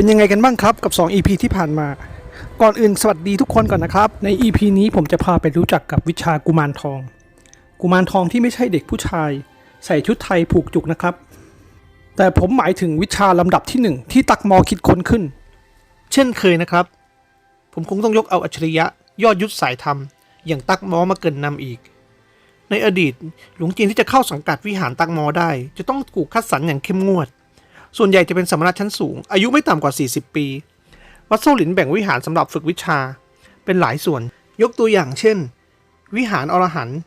เป็นยังไงกันบ้างครับกับ 2 EP ที่ผ่านมา ก่อนอื่นสวัสดีทุกคนก่อนนะครับ ใน EP นี้ผมจะพาไปรู้จักกับวิชากุมารทอง กุมารทองที่ไม่ใช่เด็กผู้ชาย ใส่ชุดไทยผูกจุกนะครับ แต่ผมหมายถึงวิชาลำดับที่หนึ่งที่ตักมอคิดค้นขึ้น เช่นเคยนะครับ ผมคงต้องยกเอาอัจฉริยะ ยอดยุทธสายธรรม อย่างตักมอมาเกินนำอีก ในอดีตหลวงจีนที่จะเข้าสังกัดวิหารตักมอได้ จะต้องถูกคัดสรรอย่างเข้มงวด ส่วนใหญ่จะเป็นสมณะชั้นสูง อายุไม่ต่ำกว่า 40 ปี วัดโซหลินแบ่งวิหารสำหรับฝึกวิชา เป็นหลายส่วน ยกตัวอย่างเช่น วิหารอรหันต์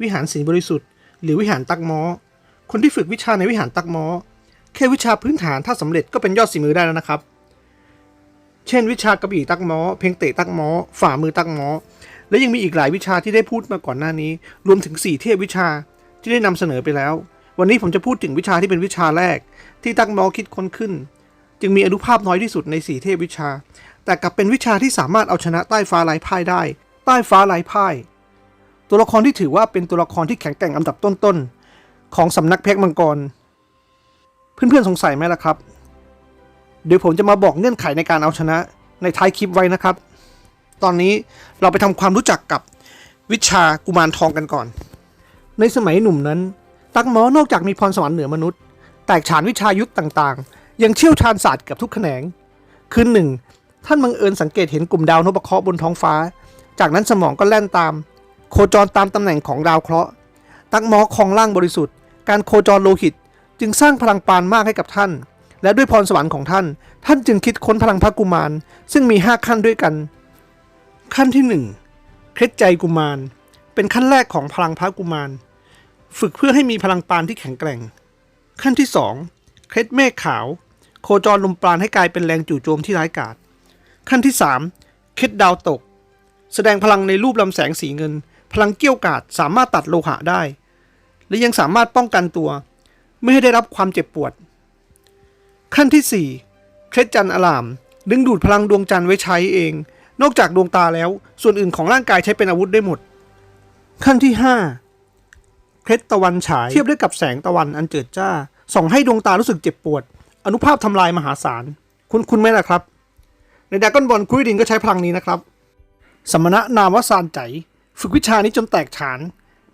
วิหารศีลบริสุทธิ์ หรือวิหารตักมอคนที่ฝึกวิชาในวิหารตักมอแค่วิชาพื้นฐานถ้าสำเร็จก็เป็นยอดสีมือได้แล้วนะครับ เช่น วิชากระบี่ตักมอเพลงเตะตักมอฝ่ามือตักมอและยังมีอีกหลายวิชาที่ได้พูดมาก่อนหน้านี้ รวมถึงสี่เทพวิชาที่ได้นำเสนอไปแล้ว วันนี้ผมจะพูดถึงวิชาที่เป็นวิชาแรก ที่ตักมอคิดค้นขึ้น จึงมีอนุภาพน้อยที่สุดในสี่เทพวิชา แต่กลับเป็นวิชาที่สามารถเอาชนะใต้ฟ้าลายพ่ายได้ ใต้ฟ้าลายพ่าย ตัวละครที่ถือว่าเป็นตัวละครที่แข็งแกร่งอันดับต้นๆของสำนักเพชรมังกร เพื่อนๆสงสัยไหมล่ะครับ เดี๋ยวผมจะมาบอกเงื่อนไขในการเอาชนะในท้ายคลิปไว้นะครับ ตอนนี้เราไปทำความรู้จักกับวิชากุมารทองกันก่อน ในสมัยหนุ่มนั้น ตักหมอนอกจากมีพรสวรรค์เหนือมนุษย์ แตกฉานวิชายุทธต่างๆ ยังเชี่ยวชาญศาสตร์เกับทุกแขนง คือหนึ่ง ท่านบังเอิญสังเกตเห็นกลุ่มดาวนพเคราะห์บนท้องฟ้า จากนั้นสมองก็แล่นตาม โคจรตามตำแหน่งของดาวเคราะห์ ตักหมอคลองล่างบริสุทธิ์ การโคจรโลหิต จึงสร้างพลังปานมากให้กับท่าน และด้วยพรสวรรค์ของท่าน ท่านจึงคิดค้นพลังพระกุมาร ซึ่งมี 5 ขั้นด้วยกัน ขั้นที่ 1เคล็ดใจกุมาร เป็นขั้นแรกของพลังพระกุมาร ฝึกเพื่อให้มีพลังปานที่แข็งแกร่ง ขั้นที่ 2 เคล็ดเมฆขาว โคจรลมปราณให้กลายเป็นแรงจู่โจมที่ร้ายกาจขั้นที่ 3 เคล็ดดาวตก แสดงพลังในรูปลำแสงสีเงิน พลังเกี้ยวกาดสามารถตัดโลหะได้ และยังสามารถป้องกันตัว ไม่ให้ได้รับความเจ็บปวด ขั้นที่ 4 เคล็ดจันอลาม ดึงดูดพลังดวงจันทร์ไว้ใช้เอง นอกจากดวงตาแล้ว ส่วนอื่นของร่างกายใช้เป็นอาวุธได้หมด ขั้นที่ 5 เคล็ดตะวันฉาย เทียบได้กับแสงตะวันอันเจิดจ้า ส่องให้ดวงตารู้สึกเจ็บปวด อนุภาพทำลายมหาศาล คุณคุณไหมล่ะครับ ในดากอนบอลคุยดินก็ใช้พลังนี้นะครับ สมณะนามว่าซานใจ ฝึกวิชานี้จนแตกฉาน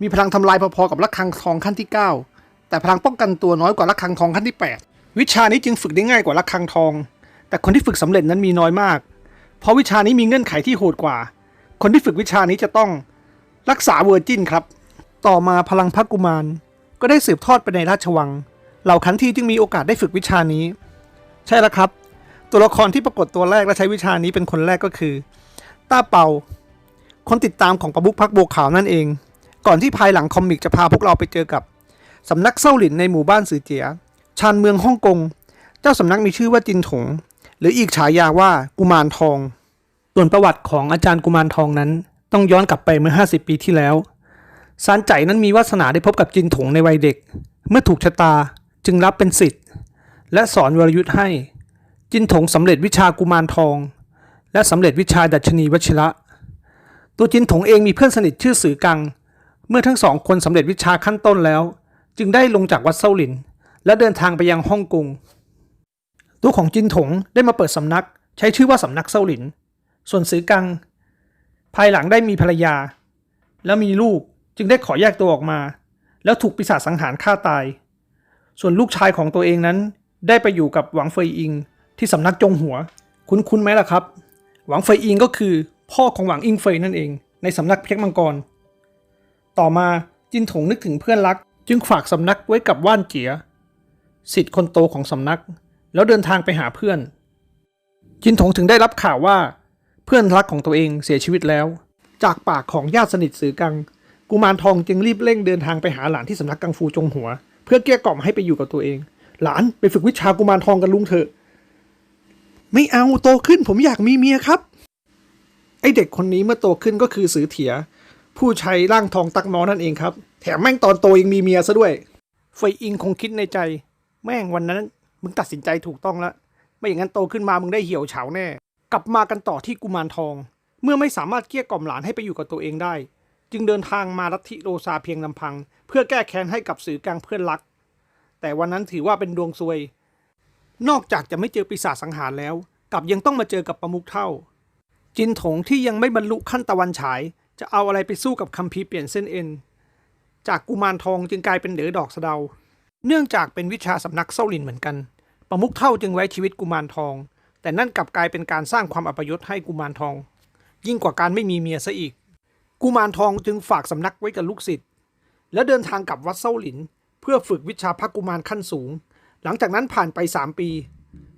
มีพลังทำลายพอๆกับระฆังทองขั้นที่ 9 แต่พลังป้องกันตัวน้อยกว่าระฆังทองขั้นที่ 8 วิชานี้จึงฝึกได้ง่ายกว่าระฆังทอง แต่คนที่ฝึกสำเร็จนั้นมีน้อยมาก เพราะวิชานี้มีเงื่อนไขที่โหดกว่า คนที่ฝึกวิชานี้จะต้องรักษาเวอร์จินครับ ต่อมาพลังพักกุมาร ก็ได้สืบทอดไปในราชวัง เหล่าขันทีจึงมีโอกาสได้ฝึกวิชานี้ ใช่แล้วครับ ตัวละครที่ปรากฏตัวแรกและใช้วิชานี้เป็นคนแรกก็คือ ต้าเปา คนติดตามของประมุขพักโบวขาวนั่นเอง ก่อนที่ภายหลังคอมิกจะพาพวกเราไปเจอกับสำนักเส้าหลินในหมู่บ้านสือเจีย ชานเมืองฮ่องกง เจ้าสำนักมีชื่อว่าจินถง หรืออีกฉายาว่ากุมารทอง ส่วนประวัติของอาจารย์กุมารทองนั้น ต้องย้อนกลับไปเมื่อ 50 ปีที่แล้ว ซานใจนั้นมีวาสนาได้พบกับจินถงในวัยเด็ก เมื่อถูกชะตาจึงรับเป็นศิษย์และสอนวรยุทธ์ให้ จินถงสำเร็จวิชากุมารทอง และสำเร็จวิชาดัชนีวชิระ ตัวจินถงเองมีเพื่อนสนิทชื่อสือกัง เมื่อทั้งสองคนสำเร็จวิชาขั้นต้นแล้ว จึงได้ลงจากวัดเซาหลิน และเดินทางไปยังฮ่องกงตัวของจินถงได้มาเปิดสำนัก ใช้ชื่อว่าสำนักเซาหลิน ส่วนสือกัง ภายหลังได้มีภรรยา แล้วมีลูก จึงได้ขอแยกตัวออกมา แล้วถูกปีศาจสังหารฆ่าตาย ส่วนลูกชายของตัวเองนั้นได้ไปอยู่กับหวังเฟยอิง ที่สำนักจงหัว คุ้นคุ้นๆไหมล่ะครับ หวังเฟยอิงก็คือพ่อของหวังอิงเฟยนั่นเอง ในสำนักเพชรมังกร ต่อมาจินถงนึกถึงเพื่อนรัก จึงฝากสำนักไว้กับว่านเจียสิทธิ์คนโตของสำนัก แล้วเดินทางไปหาเพื่อน จินถงถึงได้รับข่าวว่า เพื่อนรักของตัวเองเสียชีวิตแล้ว จากปากของญาติสนิทสือกัง กุมารทองจึงรีบเร่งเดินทางไปหาหลานที่สำนักกังฟูจงหัว เพื่อเกลี้ยกล่อมให้ไปอยู่กับตัวเอง หลานไปฝึกวิชากุมารทองกันลุงเถอะ ไม่เอาโตขึ้นผมอยากมีเมียครับ ไอเด็กคนนี้เมื่อโตขึ้นก็คือสือเถีย ผู้ใช้ร่างทองตักมอนั่นเองครับ แถมแม่งตอนโตยังมีเมียซะด้วยเฟยอิงคงคิดในใจ แม่งวันนั้น มึงตัดสินใจถูกต้องแล้วไม่อย่างนั้นโตขึ้นมามึงได้เหี่ยวเฉาแน่ กลับมากันต่อที่กุมารทอง เมื่อไม่สามารถเกลี้ยกล่อมหลานให้ไปอยู่กับตัวเองได้ จึงเดินทางมาลัทธิโรซาเพียงลำพัง เพื่อแก้แค้นให้กับสื่อกลางเพื่อนรัก แต่วันนั้นถือว่าเป็นดวงซวย นอกจากจะไม่เจอปีศาจสังหารแล้ว กลับยังต้องมาเจอกับประมุขเท่า จินถงที่ยังไม่บรรลุขั้นตะวันฉาย จะเอาอะไรไปสู้กับคัมภีร์เปลี่ยนเส้นเอ็น จากกุมารทองจึงกลายเป็นเด๋อดอกสะเดา เนื่องจากเป็นวิชาสำนักเส้าลินเหมือนกัน ประมุขเท่าจึงไว้ชีวิตกุมารทอง แต่นั่นกลับกลายเป็นการสร้างความอัปยศให้กุมารทอง ยิ่งกว่าการไม่มีเมียซะอีก กุมารทองจึงฝากสำนักไว้กับลูกศิษย์แล้วเดินทางกลับวัดเส้าหลิน เพื่อฝึกวิชาพักกุมารขั้นสูง หลังจากนั้นผ่านไป 3 ปี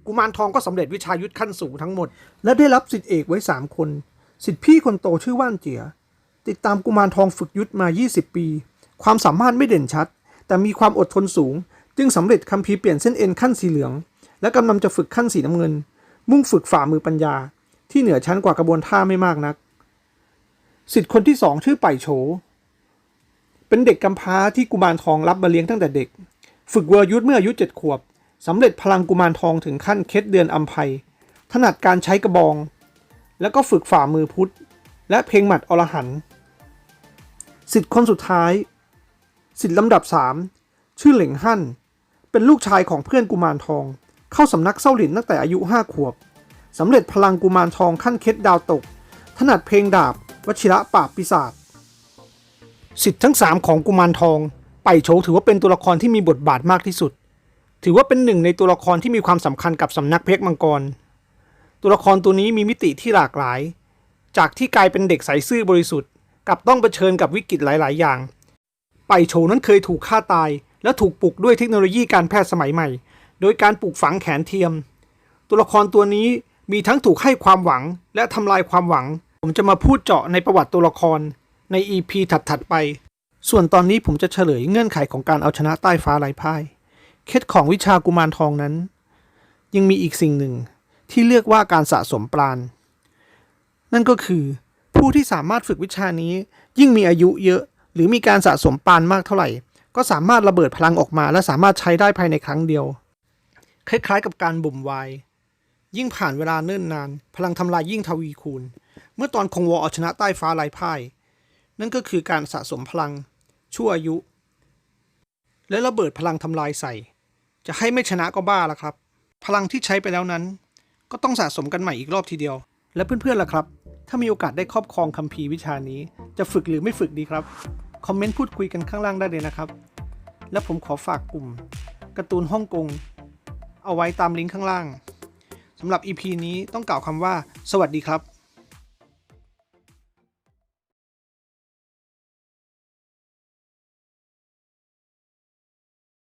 กุมารทองก็สำเร็จวิชายุทธขั้นสูงทั้งหมด และได้รับสิทธิเอกไว้ 3 คนสิทธิพี่คนโตชื่อว่านเจีย ติดตามกุมารทองฝึกยุทธมา 20 ปี ความสามารถไม่เด่นชัด แต่มีความอดทนสูง จึงสำเร็จคัมภีร์เปลี่ยนเส้นเอ็นขั้นสีเหลือง และกำลังจะฝึกขั้นสีน้ำเงิน มุ่งฝึกฝ่ามือปัญญา ที่เหนือชั้นกว่ากระบวนท่าไม่มากนัก สิทธิ์คนที่สองชื่อไปโฉเป็นเด็กกำพร้าที่กุมารทองรับมาเลี้ยงตั้งแต่เด็ก ฝึกเวร์ยุทธเมื่ออายุเจ็ดขวบสำเร็จพลังกุมารทองถึงขั้นเคล็ดเดือนอัมภัยถนัดการใช้กระบอง แล้วก็ฝึกฝ่ามือพุทธ และเพลงหมัดอรหันสิทธิ์คนสุดท้าย สิทธิ์ลำดับสามชื่อเหล่งฮั่น เป็นลูกชายของเพื่อนกุมารทอง เข้าสำนักเส้าหลินตั้งแต่อายุห้าขวบสำเร็จพลังกุมารทองขั้นเคล็ดดาวตก ถนัดเพลงดาบ วชิระปราบปีศาจสิทธิ์ทั้งสามของกุมารทอง ไปโฉถือว่าเป็นตัวละครที่มีบทบาทมากที่สุด ถือว่าเป็นหนึ่งในตัวละครที่มีความสำคัญกับสำนักเพชรมังกร ตัวละครตัวนี้มีมิติที่หลากหลาย จากที่กลายเป็นเด็กใสซื่อบริสุทธิ์กับต้องเผชิญกับวิกฤตหลาย ๆ อย่าง ไปโฉนั้นเคยถูกฆ่าตาย และถูกปลุกด้วยเทคโนโลยีการแพทย์สมัยใหม่ โดยการปลูกฝังแขนเทียม ตัวละครตัวนี้มีทั้งถูกให้ความหวังและทำลายความหวัง ผมจะมาพูดเจาะในประวัติตัวละครใน EP ถัด ๆ ไป ส่วนตอนนี้ผมจะเฉลยเงื่อนไขของการเอาชนะใต้ฟ้าลายพ่าย เคล็ดของวิชากุมารทองนั้น ยังมีอีกสิ่งหนึ่งที่เรียกว่าการสะสมปราณ นั่นก็คือ ผู้ที่สามารถฝึกวิชานี้ ยิ่งมีอายุเยอะหรือมีการสะสมปราณมากเท่าไหร่ ก็สามารถระเบิดพลังออกมา และสามารถใช้ได้ภายในครั้งเดียว คล้ายๆ กับการบ่มไวน์ยิ่งผ่านเวลาเนิ่นนาน พลังทำลายยิ่งทวีคูณ เมื่อตอนคงวอเอาชนะใต้ฟ้าลายพ่าย นั่นก็คือการสะสมพลัง ชั่วอายุ และระเบิดพลังทำลายใส่ จะให้ไม่ชนะก็บ้าละครับ พลังที่ใช้ไปแล้วนั้น ก็ต้องสะสมกันใหม่อีกรอบทีเดียว และเพื่อนๆล่ะครับ ถ้ามีโอกาสได้ครอบครองคัมภีร์วิชานี้ จะฝึกหรือไม่ฝึกดีครับ คอมเมนต์พูดคุยกันข้างล่างได้เลยนะครับ และผมขอฝากกลุ่มการ์ตูนฮ่องกงเอาไว้ตามลิงก์ข้างล่างสำหรับ EP นี้ต้องกล่าวคำว่า สวัสดีครับ